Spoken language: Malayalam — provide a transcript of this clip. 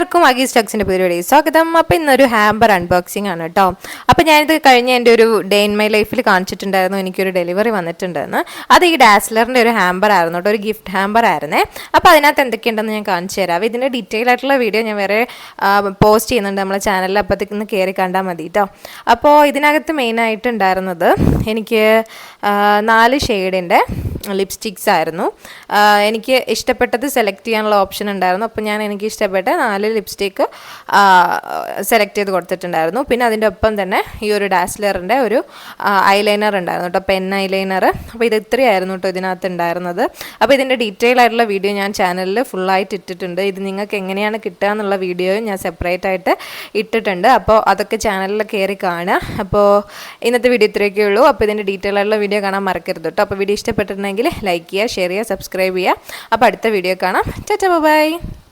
എല്ലാവർക്കും അഗീസ് സ്റ്റോക്സിന്റെ പരിപാടി. സ്വാഗതം. അപ്പോൾ ഇന്നൊരു ഹാമ്പർ അൺബോക്സിംഗ് ആണ് കേട്ടോ അപ്പോൾ ഞാനിത് കഴിഞ്ഞ എന്റെ ഒരു ഡേ ഇൻ മൈ ലൈഫിൽ കാണിച്ചിട്ടുണ്ടായിരുന്നു. എനിക്കൊരു ഡെലിവറി വന്നിട്ടുണ്ടെന്ന് അത് ഈ ഡാസ്ലറിന്റെ ഒരു ഹാമ്പർ ആയിരുന്നു കേട്ടോ ഒരു ഗിഫ്റ്റ് ഹാമ്പർ ആയിരുന്നേ. അപ്പോൾ അതിനകത്ത് എന്തൊക്കെയുണ്ടെന്ന് ഞാൻ കാണിച്ചു തരാം. ഇതിന്റെ ഡീറ്റെയിൽ ആയിട്ടുള്ള വീഡിയോ ഞാൻ വേറെ പോസ്റ്റ് ചെയ്യുന്നുണ്ട് നമ്മളെ ചാനലിൽ അപ്പോഴത്തേക്ക് ഒന്ന് കയറി കണ്ടാൽ മതി കേട്ടോ അപ്പോൾ ഇതിനകത്ത് മെയിനായിട്ടുണ്ടായിരുന്നത് എനിക്ക് നാല് ഷെയ്ഡിന്റെ ലിപ്സ്റ്റിക്സ് ആയിരുന്നു. എനിക്ക് ഇഷ്ടപ്പെട്ടത് സെലക്ട് ചെയ്യാനുള്ള ഓപ്ഷൻ ഉണ്ടായിരുന്നു. അപ്പോൾ ഞാൻ എനിക്ക് ഇഷ്ടപ്പെട്ട നാല് ലിപ്സ്റ്റിക്ക് സെലക്ട് ചെയ്ത് കൊടുത്തിട്ടുണ്ടായിരുന്നു. പിന്നെ അതിന്റെ ഒപ്പം തന്നെ ഈ ഒരു ഡാസ്ലറിന്റെ ഒരു ഐലൈനർ ഉണ്ടായിരുന്നു കേട്ടോ പെൻ ഐലൈനർ. അപ്പോൾ ഇത് ഇത്രയായിരുന്നു കേട്ടോ ഇതിനകത്ത് ഉണ്ടായിരുന്നത്. അപ്പോൾ ഇതിന്റെ ഡീറ്റെയിൽ ആയിട്ടുള്ള വീഡിയോ ഞാൻ ചാനലിൽ ഫുള്ളായിട്ട് ഇട്ടിട്ടുണ്ട്. ഇത് നിങ്ങൾക്ക് എങ്ങനെയാണ് കിട്ടുക എന്നുള്ള വീഡിയോയും ഞാൻ സെപ്പറേറ്റ് ആയിട്ട് ഇട്ടിട്ടുണ്ട്. അപ്പോൾ അതൊക്കെ ചാനലിൽ കയറി കാണുക. അപ്പോൾ ഇന്നത്തെ വീഡിയോ ഇത്രയൊക്കെ ഉള്ളൂ. അപ്പോൾ ഇതിന്റെ ഡീറ്റെയിൽ ആയിട്ടുള്ള വീഡിയോ കാണാൻ മറക്കരുത് കേട്ടോ. അപ്പോൾ വീഡിയോ ഇഷ്ടപ്പെട്ടിട്ടുണ്ടെങ്കിൽ ലൈക്ക് ചെയ്യുക ഷെയർ ചെയ്യുക സബ്സ്ക്രൈബ് ചെയ്യുക. അപ്പോൾ അടുത്ത വീഡിയോ കാണാം. ചാച്ചാ ബൈ